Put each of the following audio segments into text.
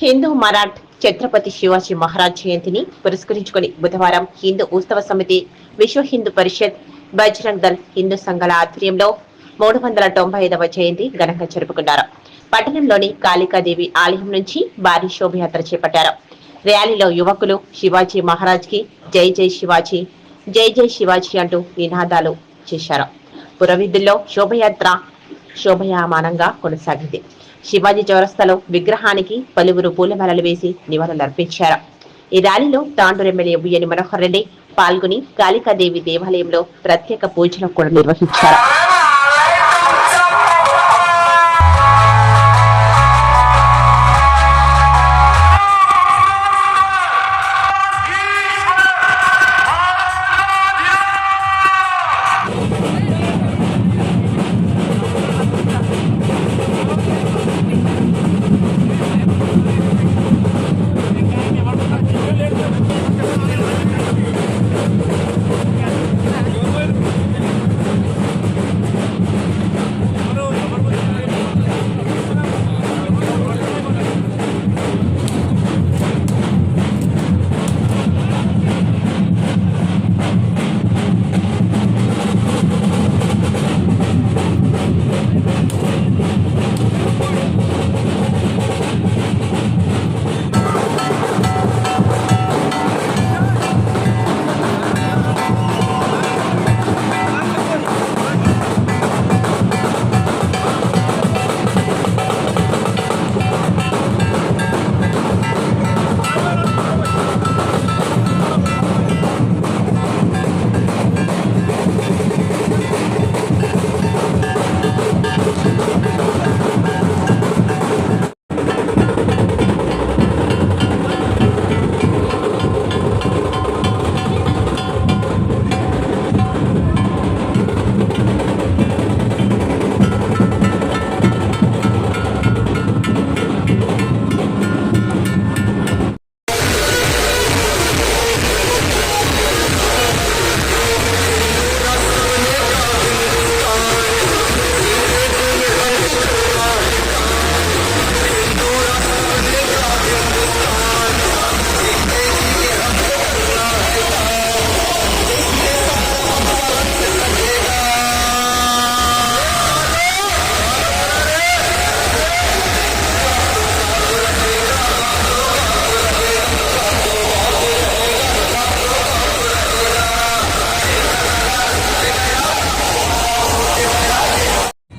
హిందూ మరాఠ్ ఛత్రపతి శివాజీ మహారాజ్ జయంతిని పురస్కరించుకుని బుధవారం హిందూ ఉత్సవ సమితి విశ్వ హిందూ పరిషత్ బజరంగ్ దళ్ హిందూ సంఘాల ఆధ్వర్యంలో మూడు వందల తొంభై ఐదవ జయంతి ఘనంగా జరుపుకున్నారు. పట్టణంలోని కాళికాదేవి ఆలయం నుంచి భారీ శోభయాత్ర చేపట్టారు. ర్యాలీలో యువకులు శివాజీ మహారాజ్కి జై జై శివాజీ జై జై శివాజీ అంటూ నినాదాలు చేశారు. పురవీధుల్లో శోభయాత్ర శోభయామానంగా కొనసాగింది. శివాజీ చౌరస్తాలో విగ్రహానికి పలువురు పూలమాలలు వేసి నివాళులర్పించారు. ఈ ర్యాలీలో తాండూరు ఎమ్మెల్యే బుయ్యని మనోహర్ రెడ్డి పాల్గొని కాళికాదేవి దేవాలయంలో ప్రత్యేక పూజలు కూడా నిర్వహించారు.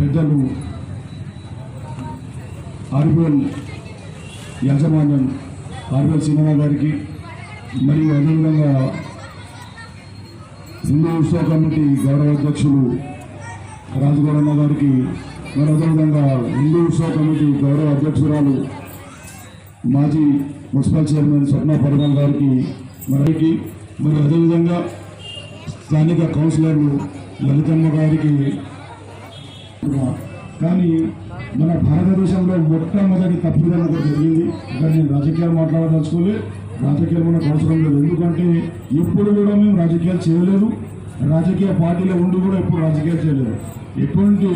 పెద్దలు ఆర్బిఎల్ యాజమాన్యం ఆర్బిఎల్ సినిమా గారికి మరియు అదేవిధంగా హిందూ ఉత్సవ కమిటీ గౌరవ అధ్యక్షులు రాజగౌడన్న గారికి మరి అదేవిధంగా హిందూ ఉత్సవ కమిటీ గౌరవ అధ్యక్షురాలు మాజీ మున్సిపల్ చైర్మన్ స్వప్న పరిమల్ గారికి మరికి మరి అదేవిధంగా స్థానిక కౌన్సిలర్లు లలితమ్మ గారికి కానీ మన భారతదేశంలో మొట్టమొదటి తప్పిదం ఒకటి జరిగింది. ఇక్కడ నేను రాజకీయాలు మాట్లాడదలుచుకోలే. రాజకీయాలు మనకు అవసరం లేదు. ఎందుకంటే ఎప్పుడు కూడా మేము రాజకీయాలు చేయలేదు. రాజకీయ పార్టీలో ఉండి కూడా ఎప్పుడు రాజకీయాలు చేయలేదు. ఎటువంటి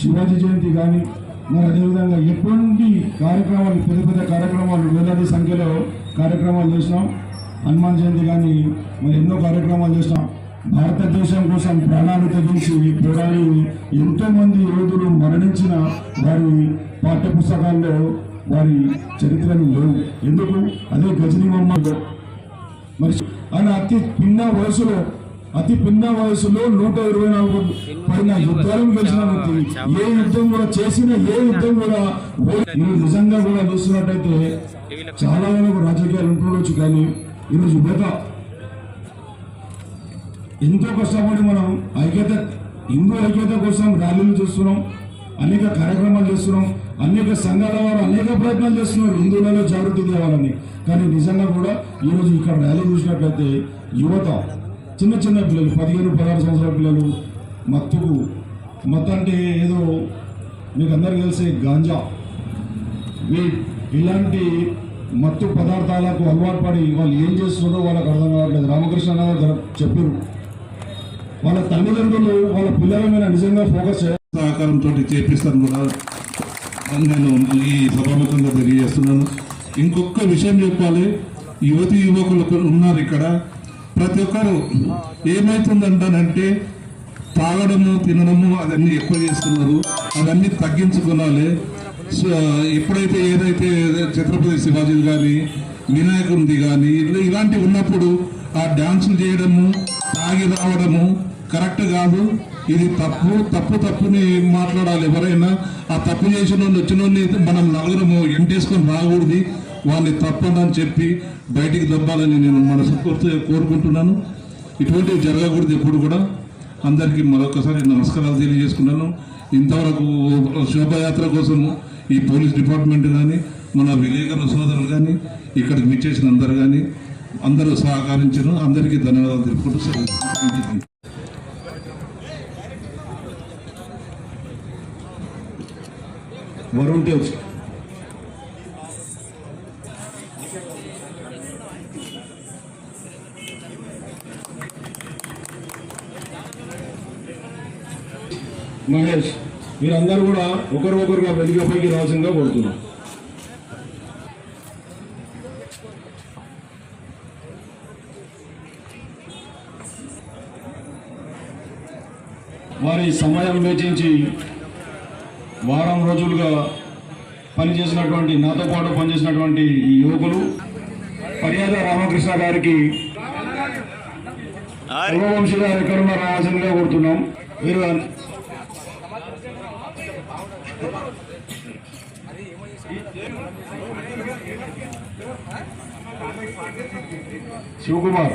శివాజీ జయంతి కానీ మరి అదేవిధంగా ఎటువంటి కార్యక్రమాలు పెద్ద పెద్ద కార్యక్రమాలు వేలాది సంఖ్యలో కార్యక్రమాలు చేసినాం. హనుమాన్ జయంతి కానీ మరి ఎన్నో కార్యక్రమాలు చేసినాం. భారతదేశం కోసం ప్రాణాలు తెగించి పోరాడి ఎంతో మంది యోధులు మరణించిన వారి పాఠ్య పుస్తకాల్లో వారి చరిత్రను లేవు. ఎందుకు? అదే గజనీ మహమ్మద్ మరి ఆయన అతి పిన్న వయసులో అతి పిన్న వయసులో నూట ఇరవై నాలుగు పైన యుద్ధాలను గెలిచిన వ్యక్తి ఏ యుద్ధం కూడా చేసిన ఏ యుద్ధం కూడా నిజంగా కూడా చూస్తున్నట్టయితే చాలా వరకు రాజకీయాలు ఉంటుండొచ్చు కానీ ఈరోజు యువత ఎంతో కష్టపడి మనం ఐక్యత హిందూ ఐక్యత కోసం ర్యాలీలు చేస్తున్నాం అనేక కార్యక్రమాలు చేస్తున్నాం అనేక సంఘాల వారు అనేక ప్రయత్నాలు చేస్తున్నారు హిందువులలో జాగృతి తేవాలని కానీ నిజంగా కూడా ఈరోజు ఇక్కడ ర్యాలీ చూసినట్లయితే యువత చిన్న చిన్న పిల్లలు పదిహేను పదహారు సంవత్సరాల పిల్లలు మత్తుకు మత్తు అంటే ఏదో మీకు అందరికీ తెలిసే గాంజా. వీడ్ ఇలాంటి మత్తు పదార్థాలకు అలవాటు పడి వాళ్ళు ఏం చేస్తున్నారో వాళ్ళకి అర్థం కావట్లేదు. రామకృష్ణ గారు చెప్పారు వాళ్ళ తల్లిదండ్రులు వాళ్ళ పిల్లల మీద నిజంగా ఫోకస్ సహకారంతో చేపిస్తాను కూడా. నేను ఈ సభాముఖంగా తెలియజేస్తున్నాను. ఇంకొక విషయం చెప్పాలి. యువతి యువకులు ఉన్నారు ఇక్కడ. ప్రతి ఒక్కరు ఏమవుతుందంటానంటే తాగడము తినడము అవన్నీ ఎక్కువ చేస్తున్నారు. అవన్నీ తగ్గించుకోవాలి సో, ఎప్పుడైతే ఏదైతే ఛత్రపతి శివాజీ కానీ వినాయకుడిది కానీ ఇలాంటివి ఉన్నప్పుడు ఆ డ్యాన్సులు చేయడము సాగి రావడము కరెక్ట్ కాదు. ఇది తప్పు తప్పు తప్పుని మాట్లాడాలి? ఎవరైనా ఆ తప్పు చేసిన వాళ్ళు వచ్చిన మనం నలుగురము ఎంటేసుకొని రాకూడదు. వాళ్ళని తప్పదని చెప్పి బయటికి దబ్బాలని నేను మనస్ఫూర్తిగా కోరుకుంటున్నాను. ఇటువంటివి జరగకూడదు ఎప్పుడు కూడా. అందరికీ మరొకసారి నమస్కారాలు తెలియజేసుకున్నాను. ఇంతవరకు శోభయాత్ర కోసము ఈ పోలీస్ డిపార్ట్మెంట్ కానీ మన విలేకరుల సోదరులు కానీ ఇక్కడికి విచ్చేసిన అందరు కానీ అందరూ సహకరించారు. అందరికీ ధన్యవాదాలు తెలుపుకుంటూ వరుణ్ తేజ్ మహేష్ మీరందరూ కూడా ఒకరికొకరుగా వెలిగపైకి రావాల్సిందిగా కోరుతున్నాం. వారి సమయం వెచ్చించి వారం రోజులుగా పనిచేసినటువంటి నాతో పాటు పనిచేసినటువంటి ఈ యువకులు పర్యాద రామకృష్ణ గారికి రఘువంశీ గారు ఎక్కడున్నా రావాల్సిందిగా కోరుతున్నాం. మీరు శివకుమార్.